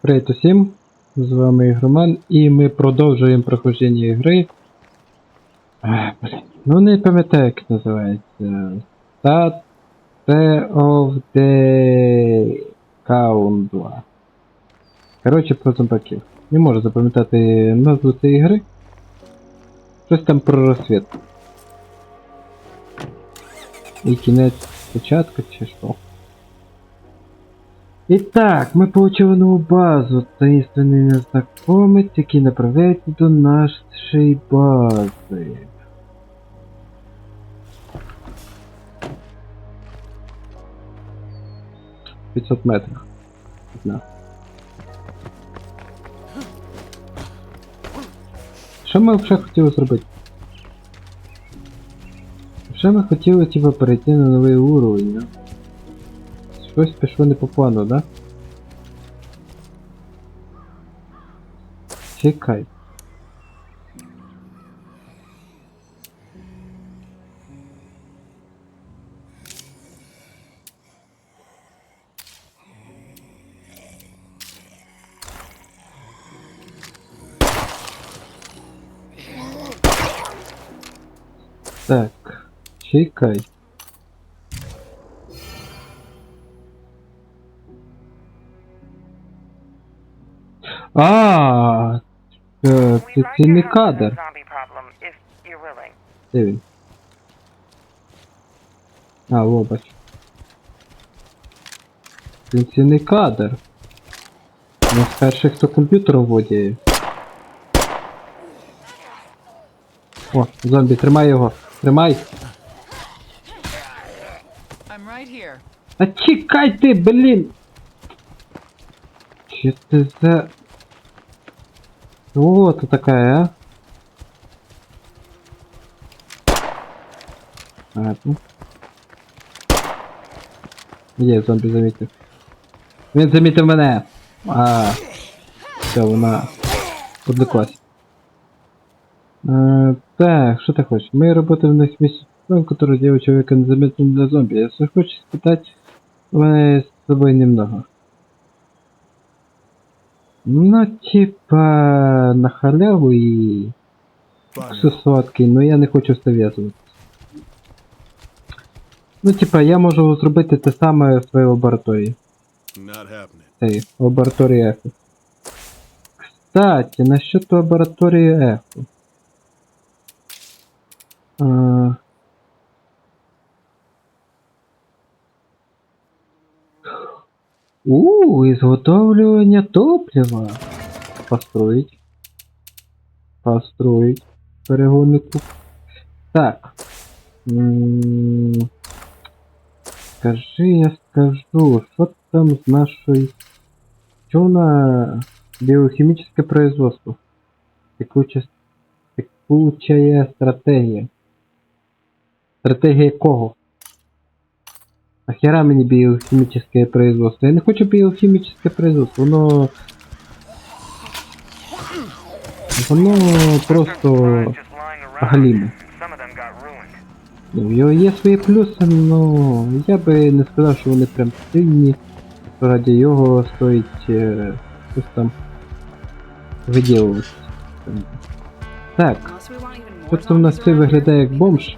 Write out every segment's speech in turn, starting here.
Привіт усім! З вами Ігроман, і ми продовжуємо проходження ігри. Ах, блін. Ну не пам'ятаю, як називається. State of the Count 2. Коротше, про зомбаків. Не можу запам'ятати назву цієї гри. Щось там про розсвіт. І кінець початку чи що. Итак, мы получили новую базу. Таинственный незнакомец, який направляется до нашей базы. Пятьсот метров. Да. Що ми вже хотіли зробити? Що ми хотіли, типу, перейти на новий уровень, да? Щось пішло не по плану, да? Чекай. Так, чекай. Це, це не кадр. Де він? А, во, бачу. Він це не кадр. Він з перших, хто комп'ютер водіє. О, зомбі, тримай його. Тримай. А чекай ти, блін! Че ти за... О, ты такая, а? А, ну. Є, зомбі замітив. Він замітив мене! А, все, вона подлеклась. Е, так, что ты хочешь? Мы работаем на месте, который делает человека незаметным для зомби. Если хочешь испытать, у меня с собой немного. Ну, типа, на халяву і все сладкий, но я не хочу зав'язувати. Ну, типа, я можу зробити те саме в своїй лабораторії. Not happening. Цей, лабораторії ехо. Кстати, насчет лабораторії ехо. А... У, изготовление топлива. Построить. Построить. Перегоннику. Так. М, Скажи, я скажу, что там с нашей... Что на биохимическое производство? Текучая, текучая стратегия. Стратегія кого? Нахера мені біохімічне производство? Я не хочу біохімічне производство, воно... Воно просто галіме. Got. Ну, його є свої плюси, але я би не сказав, що вони прям сильні. Раді його стоїть е, щось там виділувати. Так, Тобто в нас around виглядає як бомж.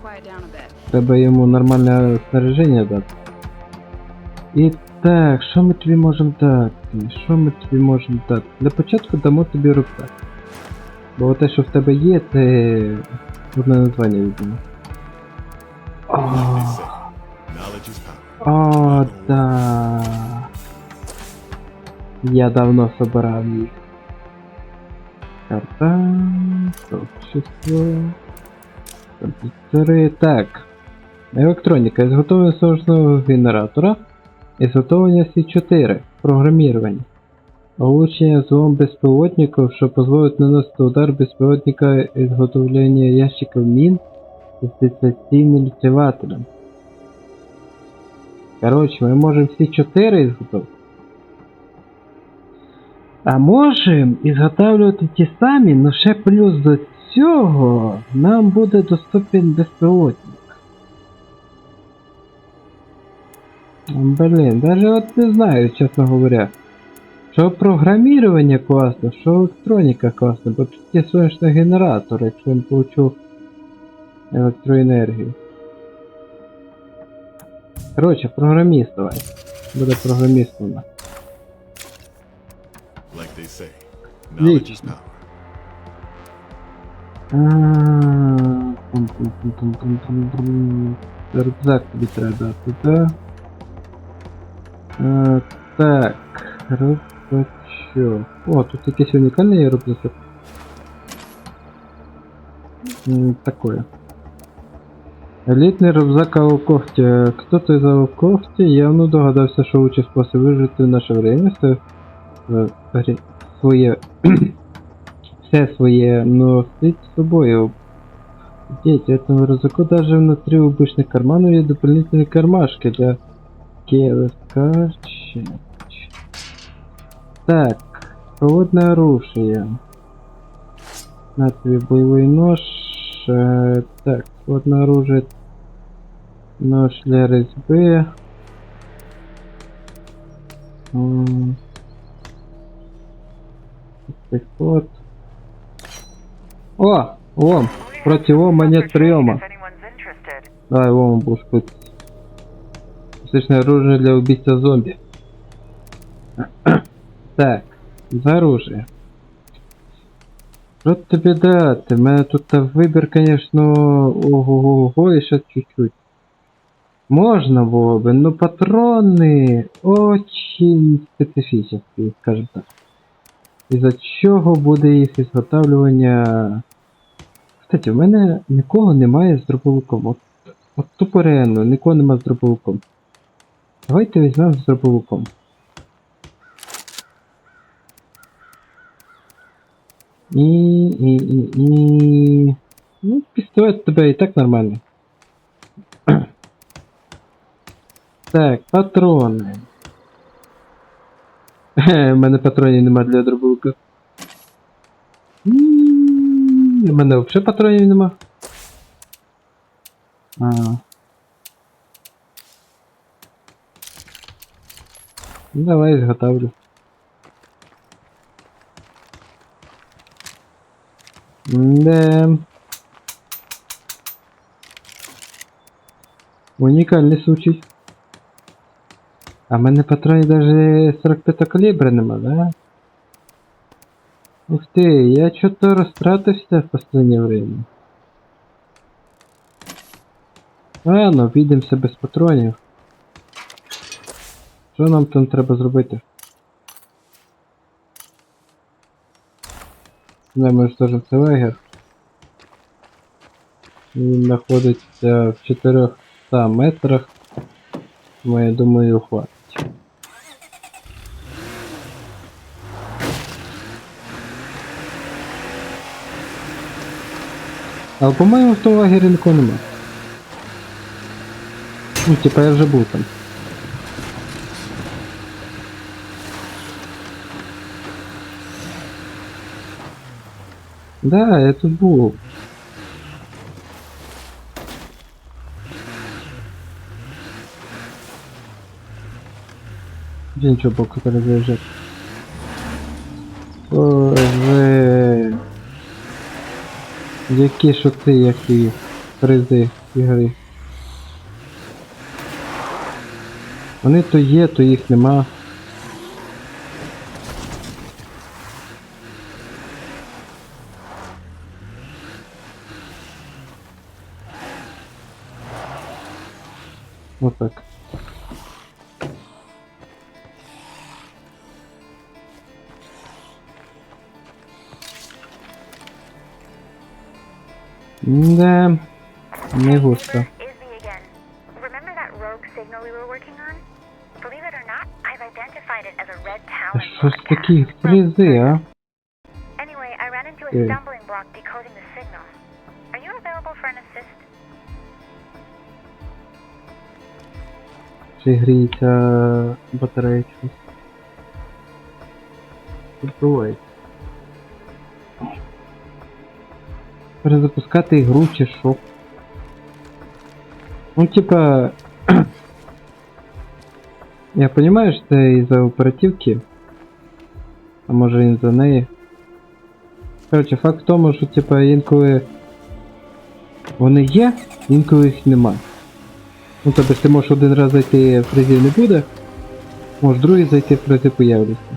треба йому нормальне снаряження дати. І так, що ми тобі можемо дати? Що ми тобі можемо дати? Для початку дамо тобі рюкзак. Бо те, що в тебе є, це одне названня відомо. О, да. Я давно собирав їх. Карта, сообщество, комп'ютери. Так. Електроніка. Ізготовлення сложного генератора. Ізготовлення С4. Програмірування. Улучшення злом безпілотників, що дозволить наносити удар безпілотника ізготовлення ящиків мін з дистанційним літівателем. Короче, ми можемо всі 4 ізготовити. А можемо ізготовлювати ті самі, но ще плюс до цього нам буде доступен безпілотник. Блін, даже от не знаю, чесно говоря. Що програмірування класно, що електроніка класна, бо тут є сонячний генератор, якщо він получу електроенергію. Коротше, програміст давай. Буде програміст у нас. Like they say, knowledge is power. Рюкзак тобі треба дати, да? А, так, рюкзачок. О, тут якийсь унікальний рюкзачок. М, Такое. Елітний рюкзак Аукофті. Хто той за Аукофті? Явно догадався, що учить спосіб вижити в наше время. Це е, ре- своє все своє носить з собою. Дети, этому рюкзаку даже внутри обычных карманов есть дополнительные кармашки для КЛСК. Так, холодное оружие. На боевой нож. э, так, холодное оружие. Нож для резьбы. Вот. О! Лом! Противома нет приема. Давай лом будешь пыть. Отличное оружие для убийства зомби. Так, за оружие. Що тобі дати? У мене тут вибір, конечно, ого-го, і ще чуть-чуть. Можна було би, но патроны очень специфические, скажем так. Із-за чого буде їх ізготавлювання. Кстати, у мене нікого немає з дробовиком. От, от тупо реально, нікого немає з дробовиком. Давайте візьмемо з дробовиком. І, і, і, і... Ну, пістолет у тебе і так нормальний. так, патрони. Хе, У мене патронів нема для дробовика. М, У мене взагалі патронів нема. А. Ну, Давай изготовлю. Да. Унікальний случай. А в мене патронів даже 45 калібра нема, да? Ух ты, я что-то растратился в последнее время. Ладно, обійдемося без патронів. Що нам там треба зробити? Знаємо теж це лагер. Він знаходиться в 400 метрах. Тому я думаю, хватить. Але по-моєму в тому лагері нікого нема. Ну, типа я вже був там. Да, я тут був. Где ничего боку заезжать. Боже. Які шоти, які призи ігри. Вони то є, то їх нема. No tak. Nie, nie gusta. Izzy again. Remember that rogue signal we were working on? Believe it or not, I've identified it as a red talent. Coś broadcast. takiego fryzy, ja? Anyway, I ran into a Ej. stumbling Чи гріється батарея чогось? Відбувається. Перезапускати ігру чи що? Ну, типа... Я понимаю, что это из-за оперативки. А може він за неї. Коротше, факт в тому, що типа інколи вони є, інколи їх нема. Ну тобто ти можеш один раз зайти, фрезів не буде, можеш другий зайти, фрези появляться.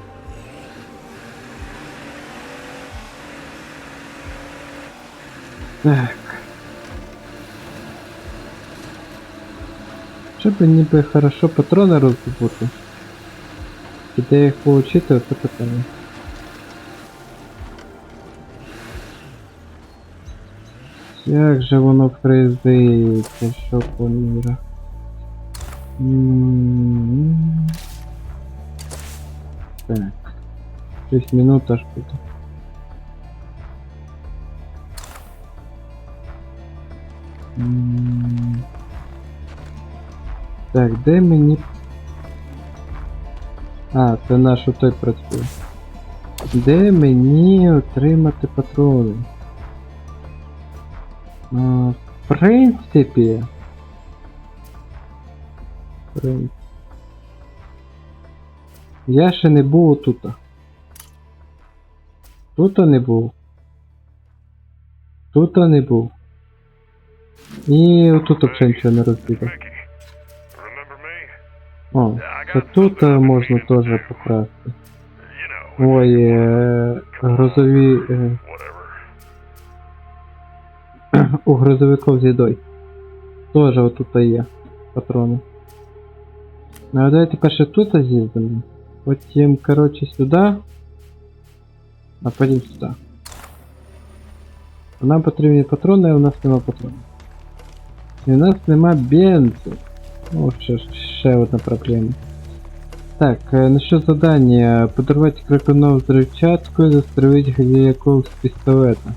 Так. Ще б ніби хорошо патрони роздобути. І де їх получити, це питання. Як же воно фризиться, що по міра? М. Так. 6 минут аж буде. М. Так, де мені. А, це наш той працює. Де мені отримати патрони? А, в принципі. Я ще не був тут. Тут не був. Тут не був. І отут взагалі нічого не розбігав. О, це тут е, можна теж покрасти. Ой, е, грозові. Е, у грузовиков з їдой. Тоже отут є патрони. Ну а давайте перше тут з'їздимо. Потім, коротше, сюди. А потім сюди. Нам потрібні патрони, а у нас нема патронів. І у нас нема бензу. О, ще, ще одна проблема. Так, е, ну що задання? Подарувати кракунов взрывчатку, застрелить геліяков з пістолета.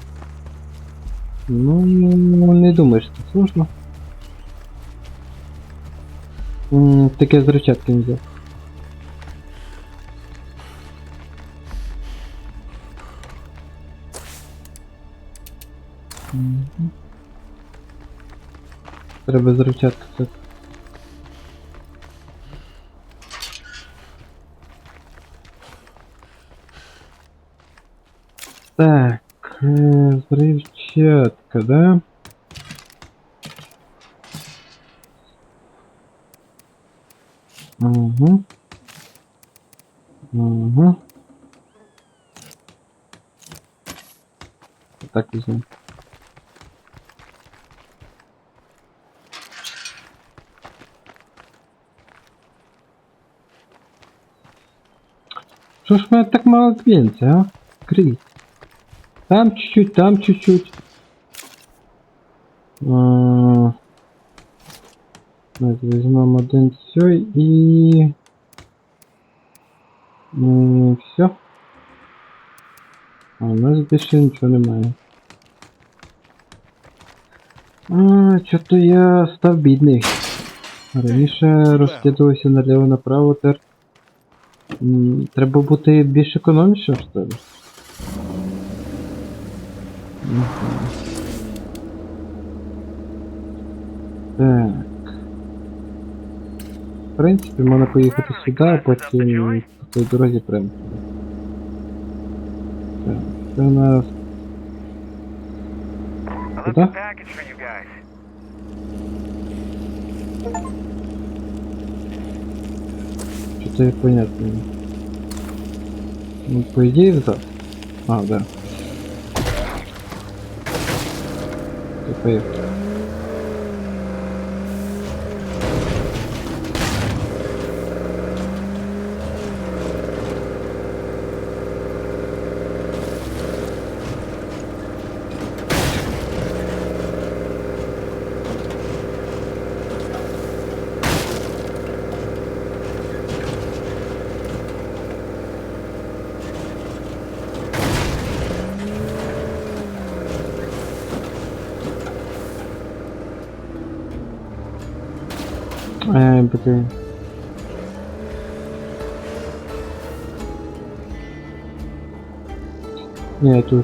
Ну, не думаю, що це сложно. М, Таке з рычатки не взяв. Мгм. Треба з рычатки це. Так, э, взрывчатка, да? Угу. Угу. Так візьму. Що ж в мене так мало квінця, а? Крізь. Там чуть-чуть, там чуть-чуть. Так, візьмемо один цей і... Ну, все. А у нас більше нічого немає. А, чого-то я став бідний. Раніше розкидувався наліво направо, тепер... м, Треба бути більш економічним, що ли? Так. В принципі, можна поїхати сюди, а потім по цій дорозі прямо. Так, це у нас. I left Куда? a package for you guys. Что-то непонятно. Ну, по идее, взад. А, да. Ты поехал. Ай, блин. Не, это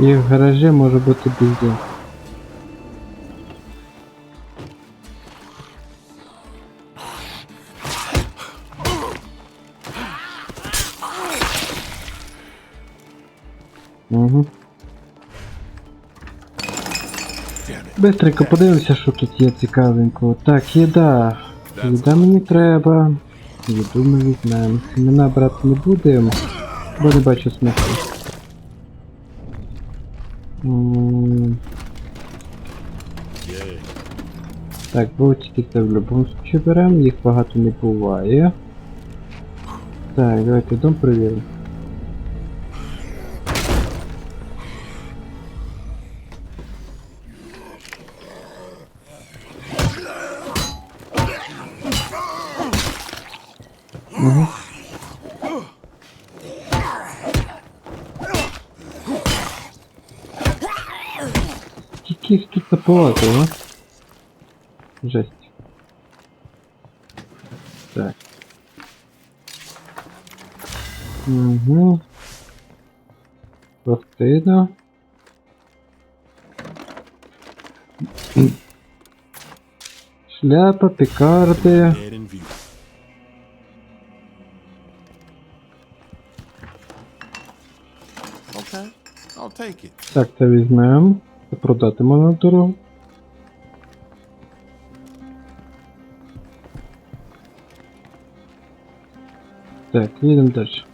І в гаражі може бути бензин. Угу. Бистренько подивимося, що тут є цікавенького. Так, їда. Їда мені треба. Їду ми візьмемо. Семена брати не будемо, бо не бачу смислу. Так, це в будь-якому случаї беремо, їх багато не буває. Так, давайте дом перевіримо. Угу. Їх тут заповазило, а? Жесть. Так. Угу. Пластина. Шляпа, пікарди. Okay, I'll take it. Так, це візьмемо. Продати можна дорогу. Так, їдемо далі.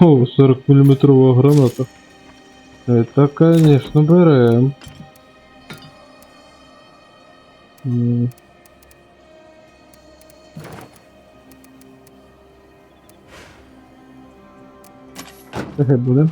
О, 40 мм граната. Это, конечно, берем. М. Таке буде.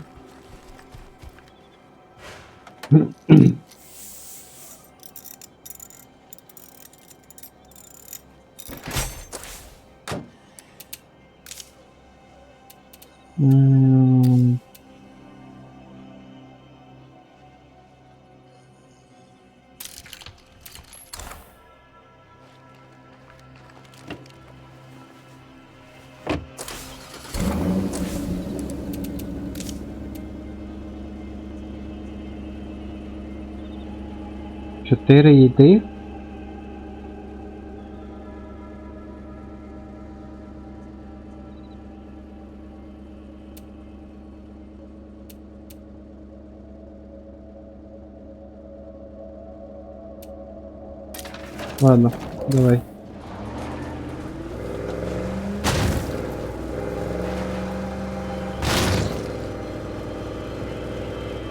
4 йди. Ладно, давай.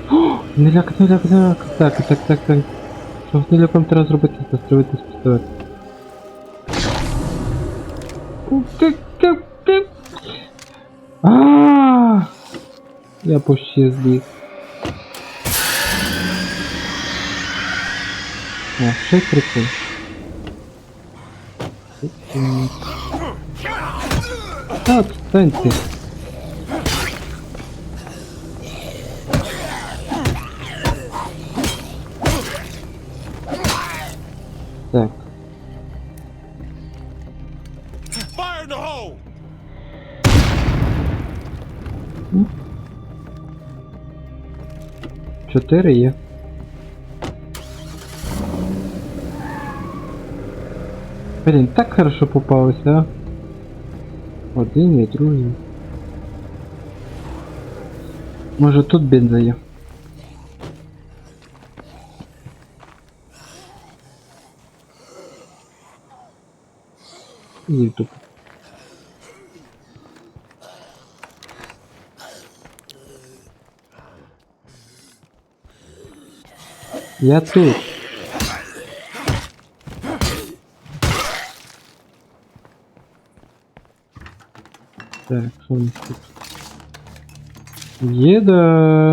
О, не ляк, не. Так, так, так, так. Що з неляком треба зробити? Застрелити з пістолет. А! Я почти зліг. А, ще й прикол. А, отстань Так, чотири є. Блін, так хорошо попалося, а? Один і другий. Може тут бенза є. Тут. Я тут. Так, що у нас тут? Еда.